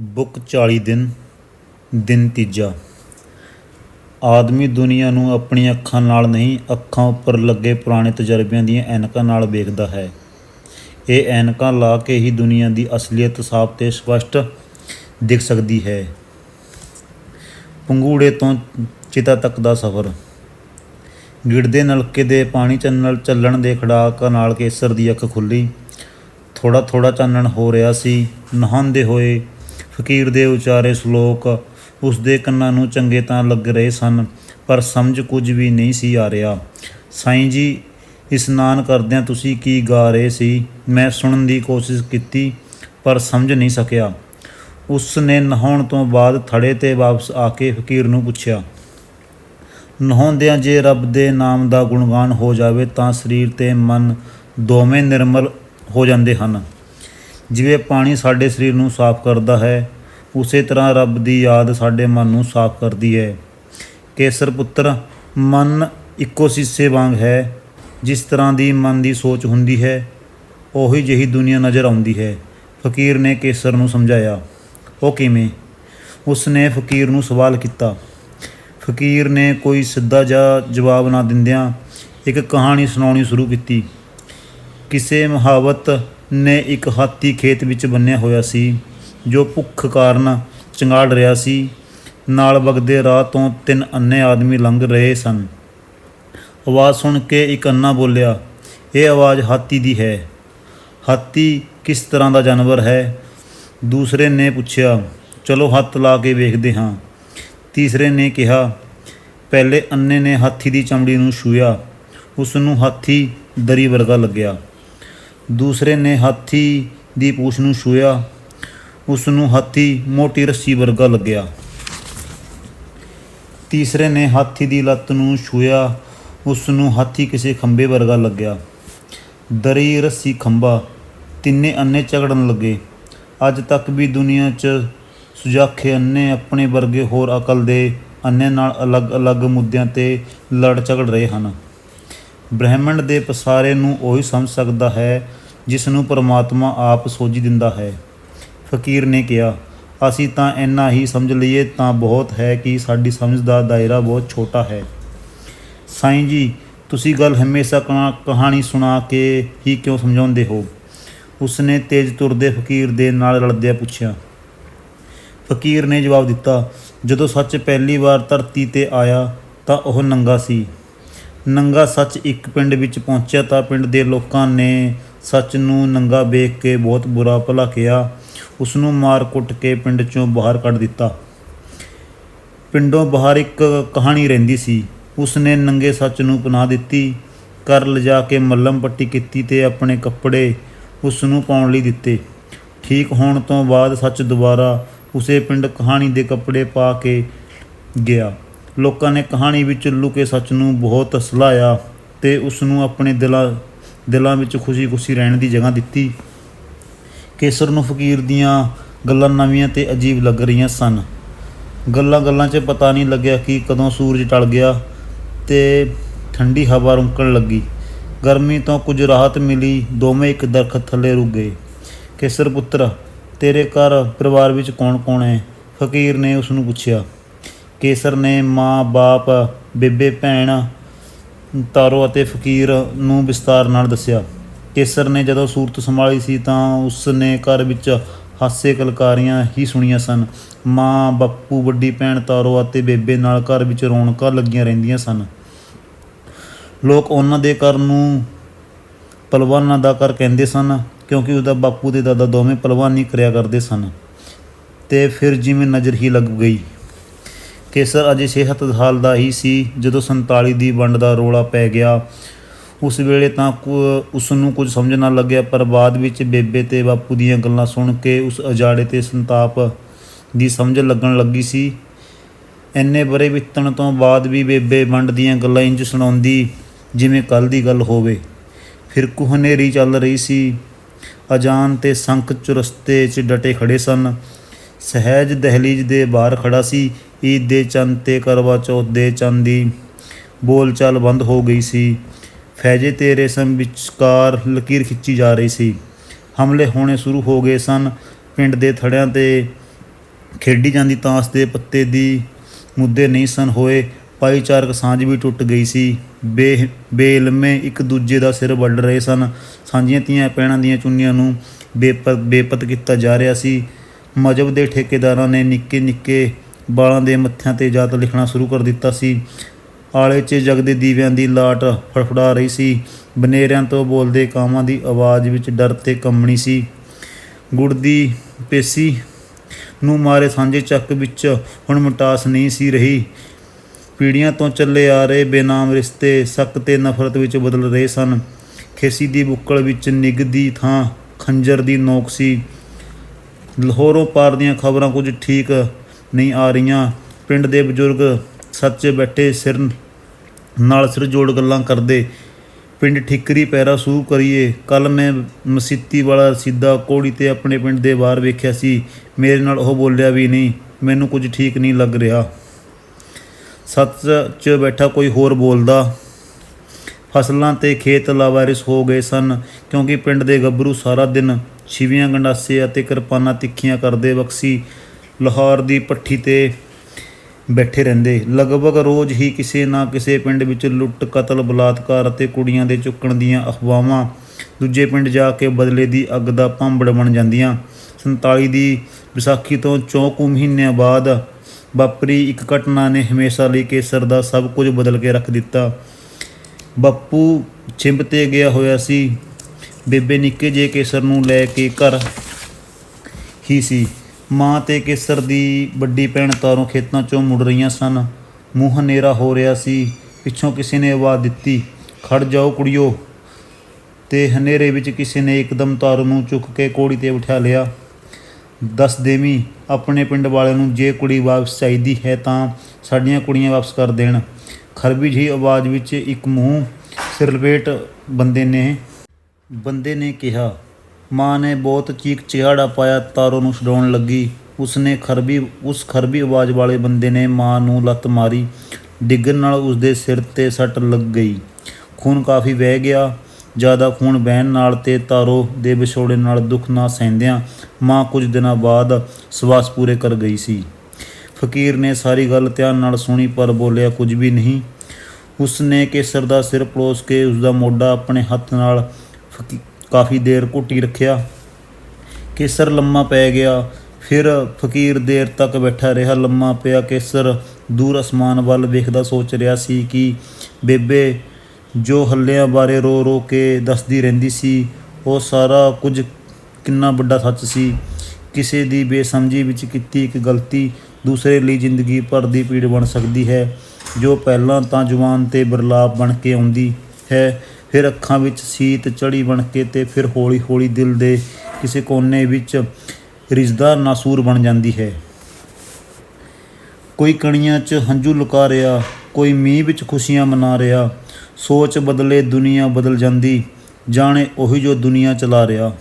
Book 40 ਦਿਨ ਦਿਨ ਤੀਜਾ। ਆਦਮੀ ਦੁਨੀਆ ਨੂੰ ਆਪਣੀਆਂ ਅੱਖਾਂ ਨਾਲ ਨਹੀਂ, ਅੱਖਾਂ ਉੱਪਰ ਲੱਗੇ ਪੁਰਾਣੇ ਤਜਰਬਿਆਂ ਦੀਆਂ ਐਨਕਾਂ ਨਾਲ ਵੇਖਦਾ ਹੈ। ਇਹ ਐਨਕਾਂ ਲਾ ਕੇ ਹੀ ਦੁਨੀਆ ਦੀ ਅਸਲੀਅਤ ਸਾਫ਼ ਤੇ ਸਪਸ਼ਟ ਦਿਖ ਸਕਦੀ ਹੈ। ਪੰਗੂੜੇ ਤੋਂ ਚਿਤਾ ਤੱਕ ਦਾ ਸਫ਼ਰ। ਗਿੜਦੇ ਨਲਕੇ ਦੇ ਪਾਣੀ ਚੱਲਣ ਚੱਲਣ ਦੇ ਖੜਾਕ ਨਾਲ ਕੇਸਰ ਦੀ ਅੱਖ ਖੁੱਲੀ। ਥੋੜਾ ਥੋੜਾ ਚਾਨਣ ਹੋ ਰਿਹਾ ਸੀ। ਨਹਾਉਂਦੇ ਹੋਏ ਫਕੀਰ ਦੇ ਉਚਾਰੇ ਸ਼ਲੋਕ, ਉਸ ਦੇ ਕੰਨਾਂ ਨੂੰ ਚੰਗੇ ਤਾਂ ਲੱਗ ਰਹੇ ਸਨ, ਪਰ ਸਮਝ ਕੁਝ ਵੀ ਨਹੀਂ ਸੀ ਆ ਰਿਹਾ। ਸਾਈਂ ਜੀ, ਇਸ਼ਨਾਨ ਕਰਦਿਆਂ ਤੁਸੀਂ ਕੀ ਗਾ ਰਹੇ ਸੀ? ਮੈਂ ਸੁਣਨ ਦੀ ਕੋਸ਼ਿਸ਼ ਕੀਤੀ, ਪਰ ਸਮਝ ਨਹੀਂ ਸਕਿਆ। ਉਸ ਨੇ ਨਹਾਉਣ ਤੋਂ ਬਾਅਦ ਥੜੇ ਤੇ ਵਾਪਸ ਆ ਕੇ ਫਕੀਰ ਨੂੰ ਪੁੱਛਿਆ, ਨਹਾਉਂਦਿਆਂ ਜੇ ਰੱਬ ਦੇ ਨਾਮ ਦਾ ਗੁਣਗਾਨ ਹੋ ਜਾਵੇ ਤਾਂ ਸਰੀਰ ਤੇ ਮਨ ਦੋਵੇਂ ਨਿਰਮਲ ਹੋ ਜਾਂਦੇ ਹਨ। ਜਿਵੇਂ ਪਾਣੀ ਸਾਡੇ ਸਰੀਰ ਨੂੰ ਸਾਫ਼ ਕਰਦਾ ਹੈ, ਉਸੇ ਤਰ੍ਹਾਂ ਰੱਬ ਦੀ ਯਾਦ ਸਾਡੇ ਮਨ ਨੂੰ ਸਾਫ਼ ਕਰਦੀ ਹੈ। ਕੇਸਰ ਪੁੱਤਰ, ਮਨ ਇੱਕੋ ਸੀਸੇ ਵਾਂਗ ਹੈ, ਜਿਸ ਤਰ੍ਹਾਂ ਦੀ ਮਨ ਦੀ ਸੋਚ ਹੁੰਦੀ ਹੈ, ਉਹੀ ਜਿਹੀ ਦੁਨੀਆ ਨਜ਼ਰ ਆਉਂਦੀ ਹੈ। ਫਕੀਰ ਨੇ ਕੇਸਰ ਨੂੰ ਸਮਝਾਇਆ, ਉਹ ਕਿਵੇਂ? ਉਸ ਨੇ ਫਕੀਰ ਨੂੰ ਸਵਾਲ ਕੀਤਾ। ਫਕੀਰ ਨੇ ਕੋਈ ਸਿੱਧਾ ਜਿਹਾ ਜਵਾਬ ਨਾ ਦਿੰਦਿਆਂ ਇੱਕ ਕਹਾਣੀ ਸੁਣਾਉਣੀ ਸ਼ੁਰੂ ਕੀਤੀ। ਕਿਸੇ ਮਹਾਵਤ ਨੇ ਇੱਕ ਹਾਥੀ ਖੇਤ ਵਿੱਚ ਬੰਨਿਆ ਹੋਇਆ ਸੀ, ਜੋ ਭੁੱਖ ਕਾਰਨ ਚੰਗਾੜ ਰਿਹਾ ਸੀ। ਨਾਲ ਵਗਦੇ ਰਾਹ ਤੋਂ ਤਿੰਨ ਅੰਨੇ ਆਦਮੀ ਲੰਘ ਰਹੇ ਸਨ। ਆਵਾਜ਼ ਸੁਣ ਕੇ ਇੱਕ ਅੰਨਾ ਬੋਲਿਆ, ਇਹ ਆਵਾਜ਼ ਹਾਥੀ ਦੀ ਹੈ। ਹਾਥੀ ਕਿਸ ਤਰ੍ਹਾਂ ਦਾ ਜਾਨਵਰ ਹੈ? ਦੂਸਰੇ ਨੇ ਪੁੱਛਿਆ, ਚਲੋ ਹੱਥ ਲਾ ਕੇ ਵੇਖਦੇ ਹਾਂ। ਤੀਸਰੇ ਨੇ ਕਿਹਾ, ਪਹਿਲੇ ਅੰਨੇ ਨੇ ਹਾਥੀ ਦੀ ਚਮੜੀ ਨੂੰ ਛੂਇਆ ਉਸ ਨੂੰ ਹਾਥੀ ਦਰੀ ਵਰਗਾ ਲੱਗਿਆ। ਦੂਸਰੇ ਨੇ ਹਾਥੀ ਦੀ ਪੂਛ ਨੂੰ ਛੂਇਆ ਉਸ ਨੂੰ ਹਾਥੀ ਮੋਟੀ ਰੱਸੀ ਵਰਗਾ ਲੱਗਿਆ। ਤੀਸਰੇ ਨੇ ਹਾਥੀ ਦੀ ਲੱਤ ਨੂੰ ਛੂਇਆ ਉਸ ਨੂੰ ਹਾਥੀ ਕਿਸੇ ਖੰਭੇ ਵਰਗਾ ਲੱਗਿਆ। ਦਰੀ ਰੱਸੀ ਖੰਭਾ, ਤਿੰਨੇ ਅੰਨੇ ਝਗੜਨ ਲੱਗੇ। ਅੱਜ ਤੱਕ ਵੀ ਦੁਨੀਆ 'ਚ ਸੁਜਾਖੇ ਅੰਨੇ ਆਪਣੇ ਵਰਗੇ ਹੋਰ ਅਕਲ ਦੇ ਅੰਨੇ ਨਾਲ ਅਲੱਗ-ਅਲੱਗ ਮੁੱਦਿਆਂ ਤੇ ਲੜ ਝਗੜ ਰਹੇ ਹਨ। ਬ੍ਰਹਿਮੰਡ ਦੇ ਪਸਾਰੇ ਨੂੰ ਉਹੀ ਸਮਝ ਸਕਦਾ ਹੈ ਜਿਸ ਨੂੰ ਪਰਮਾਤਮਾ ਆਪ ਸੋਝੀ ਦਿੰਦਾ ਹੈ। ਫਕੀਰ ਨੇ ਕਿਹਾ, ਅਸੀਂ ਤਾਂ ਇੰਨਾ ਹੀ ਸਮਝ ਲਈਏ ਤਾਂ ਬਹੁਤ ਹੈ ਕਿ ਸਾਡੀ ਸਮਝ ਦਾ ਦਾਇਰਾ ਬਹੁਤ ਛੋਟਾ ਹੈ। ਸਾਈਂ ਜੀ, ਤੁਸੀਂ ਗੱਲ ਹਮੇਸ਼ਾ ਕਹਾ- ਕਹਾਣੀ ਸੁਣਾ ਕੇ ਹੀ ਕਿਉਂ ਸਮਝਾਉਂਦੇ ਹੋ? ਉਸਨੇ ਤੇਜ਼ ਤੁਰਦੇ ਫਕੀਰ ਦੇ ਨਾਲ ਰਲਦਿਆਂ ਪੁੱਛਿਆ। ਫਕੀਰ ਨੇ ਜਵਾਬ ਦਿੱਤਾ, ਜਦੋਂ ਸੱਚ ਪਹਿਲੀ ਵਾਰ ਧਰਤੀ ਤੇ ਆਇਆ ਤਾਂ ਉਹ ਨੰਗਾ ਸੀ। ਨੰਗਾ ਸੱਚ ਇੱਕ ਪਿੰਡ ਵਿੱਚ ਪਹੁੰਚਿਆ ਤਾਂ ਪਿੰਡ ਦੇ ਲੋਕਾਂ ਨੇ ਸੱਚ ਨੂੰ ਨੰਗਾ ਵੇਖ ਕੇ ਬਹੁਤ ਬੁਰਾ ਭਲਾ ਕਿਹਾ। ਉਸ ਨੂੰ ਮਾਰ ਕੁੱਟ ਕੇ ਪਿੰਡ ਚੋਂ ਬਾਹਰ ਕੱਢ ਦਿੱਤਾ। ਪਿੰਡੋਂ ਬਾਹਰ ਇੱਕ ਕਹਾਣੀ ਰਹਿੰਦੀ ਸੀ। ਉਸ ਨੇ ਨੰਗੇ ਸੱਚ ਨੂੰ ਪਨਾਹ ਦਿੱਤੀ। ਕਰ ਲਿਜਾ ਕੇ ਮੱਲਮ ਪੱਟੀ ਕੀਤੀ ਤੇ ਆਪਣੇ ਕੱਪੜੇ ਉਸ ਨੂੰ ਪਾਉਣ ਲਈ ਦਿੱਤੇ। ਠੀਕ ਹੋਣ ਤੋਂ ਬਾਅਦ ਸੱਚ ਦੁਬਾਰਾ ਉਸੇ ਪਿੰਡ ਕਹਾਣੀ ਦੇ ਕੱਪੜੇ ਪਾ ਕੇ ਗਿਆ। ਲੋਕਾਂ ਨੇ ਕਹਾਣੀ ਵਿੱਚ ਲੁਕੇ ਸੱਚ ਨੂੰ ਬਹੁਤ ਸਲਾਇਆ ਤੇ ਉਸ ਨੂੰ ਆਪਣੇ ਦਿਲਾਂ ਦਿਲਾਂ ਵਿੱਚ ਖੁਸ਼ੀ-ਖੁਸ਼ੀ ਰਹਿਣ ਦੀ ਜਗ੍ਹਾ ਦਿੱਤੀ। ਕੇਸਰ ਨੂੰ ਫਕੀਰ ਦੀਆਂ ਗੱਲਾਂ ਨਵੀਆਂ ਤੇ ਅਜੀਬ ਲੱਗ ਰਹੀਆਂ ਸਨ। ਗੱਲਾਂ-ਗੱਲਾਂ 'ਚ ਪਤਾ ਨਹੀਂ ਲੱਗਿਆ ਕਿ ਕਦੋਂ ਸੂਰਜ ਟਲ ਗਿਆ ਤੇ ਠੰਡੀ ਹਵਾ ਰੁਕਣ ਲੱਗੀ। ਗਰਮੀ ਤੋਂ ਕੁਝ ਰਾਹਤ ਮਿਲੀ, ਦੋਵੇਂ ਇੱਕ ਦਰਖਤ ਥੱਲੇ ਰੁਕ ਗਏ। ਕੇਸਰ ਪੁੱਤਰ, ਤੇਰੇ ਘਰ ਪਰਿਵਾਰ ਵਿੱਚ ਕੌਣ-ਕੌਣ ਹੈ? ਫਕੀਰ ਨੇ ਉਸ ਨੂੰ ਪੁੱਛਿਆ। ਕੇਸਰ ਨੇ ਮਾਂ ਬਾਪ ਬੇਬੇ, ਭੈਣ ਤਾਰੋ ਅਤੇ ਫਕੀਰ ਨੂੰ ਵਿਸਤਾਰ ਨਾਲ ਦੱਸਿਆ। ਕੇਸਰ ਨੇ ਜਦੋਂ ਸੂਰਤ ਸੰਭਾਲੀ ਸੀ ਤਾਂ ਉਸ ਨੇ ਘਰ ਵਿੱਚ ਹਾਸੇ ਕਲਕਾਰੀਆਂ ਹੀ ਸੁਣੀਆਂ ਸਨ। ਮਾਂ, ਬੱਪੂ, ਵੱਡੀ ਭੈਣ ਤਾਰੋ ਅਤੇ ਬੇਬੇ ਨਾਲ ਘਰ ਵਿੱਚ ਰੌਣਕਾਂ ਲੱਗੀਆਂ ਰਹਿੰਦੀਆਂ ਸਨ। ਲੋਕ ਉਹਨਾਂ ਦੇ ਘਰ ਨੂੰ ਪਲਵਾਨਾਂ ਦਾ ਘਰ ਕਹਿੰਦੇ ਸਨ, ਕਿਉਂਕਿ ਉਹਦਾ ਬਾਪੂ ਤੇ ਦਾਦਾ ਦੋਵੇਂ ਪਲਵਾਨੀ ਕਰਿਆ ਕਰਦੇ ਸਨ। ਤੇ ਫਿਰ ਜਿਵੇਂ ਨਜ਼ਰ ਹੀ ਲੱਗ ਗਈ। ਕੇਸਰ ਅਜੇ ਸਿਹਤ ਹਾਲ ਦਾ ਹੀ ਸੀ। ਜਦੋਂ 47 ਦੀ ਵੰਡ ਦਾ ਰੋਲਾ ਪੈ ਗਿਆ, ਉਸ ਵੇਲੇ ਤਾਂ ਉਸ ਨੂੰ ਕੁਝ ਸਮਝ ਨਾ ਲੱਗਿਆ, ਪਰ ਬਾਅਦ ਵਿੱਚ ਬੇਬੇ ਤੇ ਬਾਪੂ ਦੀਆਂ ਗੱਲਾਂ ਸੁਣ ਕੇ ਉਸ ਅਜਾੜੇ ਤੇ ਸੰਤਾਪ ਦੀ ਸਮਝ ਲੱਗਣ ਲੱਗੀ ਸੀ। ਇੰਨੇ ਬਰੇ ਬੀਤਣ ਤੋਂ ਬਾਅਦ ਵੀ ਬੇਬੇ ਵੰਡ ਦੀਆਂ ਗੱਲਾਂ ਇੰਜ ਸੁਣਾਉਂਦੀ, ਜਿਵੇਂ ਕੱਲ ਦੀ ਗੱਲ ਹੋਵੇ। ਫਿਰ ਕੁ ਹਨੇਰੀ ਚੱਲ ਰਹੀ ਸੀ। ਅਜਾਨ ਤੇ ਸੰਖ ਚੁਰਸਤੇ 'ਚ ਡਟੇ ਖੜੇ ਸਨ। ਸਹਿਜ ਦਹਲੀਜ਼ ਦੇ ਬਾਹਰ ਖੜਾ ਸੀ। ਈਦ ਦੇ ਚੰਦ ਤੇ ਕਰਵਾ ਚੌਥ ਦੇ ਚੰਦ ਦੀ ਬੋਲਚਾਲ ਬੰਦ ਹੋ ਗਈ ਸੀ। ਫੈਜੇ ਤੇ ਰੇਸ਼ਮ ਵਿਚਕਾਰ ਲਕੀਰ ਖਿੱਚੀ ਜਾ ਰਹੀ ਸੀ। ਹਮਲੇ ਹੋਣੇ ਸ਼ੁਰੂ ਹੋ ਗਏ ਸਨ। ਪਿੰਡ ਦੇ ਥੜਿਆਂ ਤੇ ਖੇਡੀ ਜਾਂਦੀ ਤਾਂਸ ਦੇ ਪੱਤੇ ਦੀ ਮੁੱਦੇ ਨਹੀਂ ਸਨ ਹੋਏ। ਭਾਈਚਾਰਕ ਸਾਂਝ ਵੀ ਟੁੱਟ ਗਈ ਸੀ। ਬੇ, ਬੇਲਮੇ ਇੱਕ ਦੂਜੇ ਦਾ ਸਿਰ ਵੱਢ ਰਹੇ ਸਨ। ਸਾਂਝੀਆਂ ਤੀਆਂ ਪੈਣਾਂ ਦੀਆਂ ਚੁੰਨੀਆਂ ਨੂੰ ਬੇਪਤ ਬੇਪਤ ਕੀਤਾ ਜਾ ਰਿਹਾ ਸੀ। ਮਜਬ ਦੇ ਠੇਕੇਦਾਰਾਂ ਨੇ ਨਿੱਕੇ ਨਿੱਕੇ ਬਾਲਾਂ ਦੇ ਮੱਥਿਆਂ ਤੇ ਜਾਤ ਲਿਖਣਾ ਸ਼ੁਰੂ ਕਰ ਦਿੱਤਾ ਸੀ। ਆਲੇ 'ਚ ਜਗਦੇ ਦੀਵਿਆਂ ਦੀ ਲਾਟ ਫੜਫੜਾ ਰਹੀ ਸੀ। ਬਨੇਰਿਆਂ ਤੋਂ ਬੋਲਦੇ ਕਾਵਾਂ ਦੀ ਆਵਾਜ਼ ਵਿੱਚ ਡਰ ਤੇ ਕੰਮਣੀ ਸੀ। ਗੁੜ ਦੀ ਪੇਸੀ ਨੂੰ ਮਾਰੇ ਸਾਂਝੇ ਚੱਕ ਵਿੱਚ ਹੁਣ ਮਟਾਸ ਨਹੀਂ ਸੀ ਰਹੀ। ਪੀੜ੍ਹੀਆਂ ਤੋਂ ਚੱਲੇ ਆ ਰਹੇ ਬੇਨਾਮ ਰਿਸ਼ਤੇ ਸੱਕ ਤੇ ਨਫ਼ਰਤ ਵਿੱਚ ਬਦਲ ਰਹੇ ਸਨ। ਖੇਸੀ ਦੀ ਬੁੱਕਲ ਵਿੱਚ ਨਿਗਦੀ ਥਾਂ ਖੰਜਰ ਦੀ ਨੋਕ ਸੀ। ਲਾਹੌਰੋਂ ਪਾਰ ਦੀਆਂ ਖਬਰਾਂ ਕੁਝ ਠੀਕ ਨਹੀਂ ਆ ਰਹੀਆਂ। ਪਿੰਡ ਦੇ ਬਜ਼ੁਰਗ ਸੱਚੇ ਬੈਠੇ ਸਿਰ ਨਾਲ ਸਿਰ ਜੋੜ ਗੱਲਾਂ ਕਰਦੇ। ਪਿੰਡ ਠਿਕਰੀ ਪੈਰਾ ਸੂ ਕਰੀਏ। ਕੱਲ ਮੈਂ ਮਸੀਤੀ ਵਾਲਾ ਸਿੱਧਾ ਕੋੜੀ ਤੇ ਆਪਣੇ ਪਿੰਡ ਦੇ ਬਾਹਰ ਵੇਖਿਆ ਸੀ। ਮੇਰੇ ਨਾਲ ਉਹ ਬੋਲਿਆ ਵੀ ਨਹੀਂ, ਮੈਨੂੰ ਕੁਝ ਠੀਕ ਨਹੀਂ ਲੱਗ ਰਿਹਾ। ਸੱਚ 'ਚ ਬੈਠਾ ਕੋਈ ਹੋਰ ਬੋਲਦਾ। ਫਸਲਾਂ ਤੇ ਖੇਤ ਲਾਵਾਰਿਸ ਹੋ ਗਏ ਸਨ, ਕਿਉਂਕਿ ਪਿੰਡ ਦੇ ਗੱਭਰੂ ਸਾਰਾ ਦਿਨ ਛਿਵੀਆਂ ਗੰਡਾਸੇ ਅਤੇ ਕਿਰਪਾਨਾਂ ਤਿੱਖੀਆਂ ਕਰਦੇ ਬਖਸੀ। ਲਾਹੌਰ ਦੀ ਪੱਠੀ ਤੇ ਬੈਠੇ ਰਹਿੰਦੇ। ਲਗਭਗ ਰੋਜ਼ ਹੀ ਕਿਸੇ ਨਾ ਕਿਸੇ ਪਿੰਡ ਵਿੱਚ ਲੁੱਟ, ਕਤਲ, ਬਲਾਤਕਾਰ ਅਤੇ ਕੁੜੀਆਂ ਦੇ ਚੁੱਕਣ ਦੀਆਂ ਅਫਵਾਹਾਂ ਦੂਜੇ ਪਿੰਡ ਜਾ ਕੇ ਬਦਲੇ ਦੀ ਅੱਗ ਦਾ ਭਾਂਬੜ ਬਣ ਜਾਂਦੀਆਂ। 47 ਦੀ ਵਿਸਾਖੀ ਤੋਂ ਚੌਂਕੂ ਮਹੀਨਿਆਂ ਬਾਅਦ ਵਾਪਰੀ ਇੱਕ ਘਟਨਾ ਨੇ ਹਮੇਸ਼ਾ ਲਈ ਕੇਸਰ ਦਾ ਸਭ ਕੁਝ ਬਦਲ ਕੇ ਰੱਖ ਦਿੱਤਾ। ਬੱਪੂ ਛਿੰਬ ਤੇ ਗਿਆ ਹੋਇਆ ਸੀ। ਬੇਬੇ ਨਿੱਕੇ ਜੇ ਕੇਸਰ ਨੂੰ ਲੈ ਕੇ ਘਰ ਹੀ ਸੀ। ਮਾਂ ਤੇ ਕੇਸਰ ਦੀ ਵੱਡੀ ਭੈਣ ਤਾਰੋਂ ਖੇਤਾਂ ਚੋਂ ਮੁੜ ਰਹੀਆਂ ਸਨ। ਮੂੰਹ ਹਨੇਰਾ ਹੋ ਰਿਹਾ ਸੀ। ਪਿੱਛੋਂ ਕਿਸੇ ਨੇ ਆਵਾਜ਼ ਦਿੱਤੀ, ਖੜ ਜਾਓ ਕੁੜੀਓ। ਤੇ ਹਨੇਰੇ ਵਿੱਚ ਕਿਸੇ ਨੇ ਇੱਕਦਮ ਤਾਰੂ ਨੂੰ ਚੁੱਕ ਕੇ ਕੋੜੀ ਤੇ ਉਠਾ ਲਿਆ। ਦੱਸ ਦੇਵੀਂ, ਆਪਣੇ ਪਿੰਡ ਵਾਲਿਆਂ ਨੂੰ ਜੇ ਕੁੜੀ ਵਾਪਸ ਚਾਹੀਦੀ ਹੈ ਤਾਂ ਸਾਡੀਆਂ ਕੁੜੀਆਂ ਵਾਪਸ ਕਰ ਦੇਣ। ਖਰਬੀ ਜਿਹੀ ਆਵਾਜ਼ ਵਿੱਚ ਇੱਕ ਮੂੰਹ ਸਿਰ ਲਪੇਟ ਬੰਦੇ ਨੇ ਬੰਦੇ ਨੇ ਕਿਹਾ ਮਾਂ ਨੇ ਬਹੁਤ ਚੀਕ ਚਿਹਾੜਾ ਪਾਇਆ, ਤਾਰੋ ਨੂੰ ਛਡਾਉਣ ਲੱਗੀ। ਉਸਨੇ ਖਰਬੀ, ਉਸ ਖਰਬੀ ਆਵਾਜ਼ ਵਾਲੇ ਬੰਦੇ ਨੇ ਮਾਂ ਨੂੰ ਲੱਤ ਮਾਰੀ। ਡਿੱਗਣ ਨਾਲ ਉਸਦੇ ਸਿਰ ਤੇ ਸੱਟ ਲੱਗ ਗਈ। ਖੂਨ ਕਾਫੀ ਵਹਿ ਗਿਆ। ਜ਼ਿਆਦਾ ਖੂਨ ਵਹਿਣ ਨਾਲ ਤੇ ਤਾਰੋ ਦੇ ਵਿਛੋੜੇ ਨਾਲ ਦੁੱਖ ਨਾ ਸਹਿੰਦਿਆਂ ਮਾਂ ਕੁਝ ਦਿਨਾਂ ਬਾਅਦ ਸਵਾਸ ਪੂਰੇ ਕਰ ਗਈ ਸੀ। ਫਕੀਰ ਨੇ ਸਾਰੀ ਗੱਲ ਧਿਆਨ ਨਾਲ ਸੁਣੀ, ਪਰ ਬੋਲਿਆ ਕੁਝ ਵੀ ਨਹੀਂ। ਉਸਨੇ ਕੇਸਰ ਦਾ ਸਿਰ ਪਲੋਸ ਕੇ ਉਸਦਾ ਮੋਢਾ ਆਪਣੇ ਹੱਥ ਨਾਲ ਫਕੀ- ਕਾਫੀ ਦੇਰ ਘੁੱਟੀ ਰੱਖਿਆ। ਕੇਸਰ ਲੰਮਾ ਪੈ ਗਿਆ। ਫਿਰ ਫਕੀਰ ਦੇਰ ਤੱਕ ਬੈਠਾ ਰਿਹਾ। ਲੰਮਾ ਪਿਆ ਕੇਸਰ। ਦੂਰ ਅਸਮਾਨ ਵੱਲ ਵੇਖਦਾ ਸੋਚ ਰਿਹਾ ਸੀ ਕਿ ਬੇਬੇ ਜੋ ਹੱਲਿਆਂ ਬਾਰੇ ਰੋ ਰੋ ਕੇ ਦੱਸਦੀ ਰਹਿੰਦੀ ਸੀ, ਉਹ ਸਾਰਾ ਕੁਝ ਕਿੰਨਾ ਵੱਡਾ ਸੱਚ ਸੀ। ਕਿਸੇ ਦੀ ਬੇਸਮਝੀ ਵਿੱਚ ਕੀਤੀ ਇੱਕ ਗਲਤੀ ਦੂਸਰੇ ਲਈ ਜ਼ਿੰਦਗੀ ਭਰ ਦੀ ਪੀੜ ਬਣ ਸਕਦੀ ਹੈ, ਜੋ ਪਹਿਲਾਂ ਤਾਂ ਜਵਾਨ ਤੇ ਬਰਲਾਪ ਬਣ ਕੇ ਆਉਂਦੀ ਹੈ। ਫਿਰ ਅੱਖਾਂ ਵਿੱਚ ਸੀਤ ਚੜੀ ਬਣ ਕੇ ਤੇ ਫਿਰ ਹੌਲੀ-ਹੌਲੀ ਦਿਲ ਦੇ ਕਿਸੇ ਕੋਨੇ ਵਿੱਚ ਰਿਜ਼ਦਾ ਨਾਸੂਰ ਬਣ ਜਾਂਦੀ ਹੈ। ਕੋਈ ਕਣੀਆਂ 'ਚ ਹੰਝੂ ਲੁਕਾ ਰਿਹਾ, ਕੋਈ ਮੀਂਹ ਵਿੱਚ ਖੁਸ਼ੀਆਂ ਮਨਾ ਰਿਹਾ, ਸੋਚ ਬਦਲੇ ਦੁਨੀਆ ਬਦਲ ਜਾਂਦੀ, ਜਾਣੇ ਉਹੀ ਜੋ ਦੁਨੀਆ ਚਲਾ ਰਿਹਾ।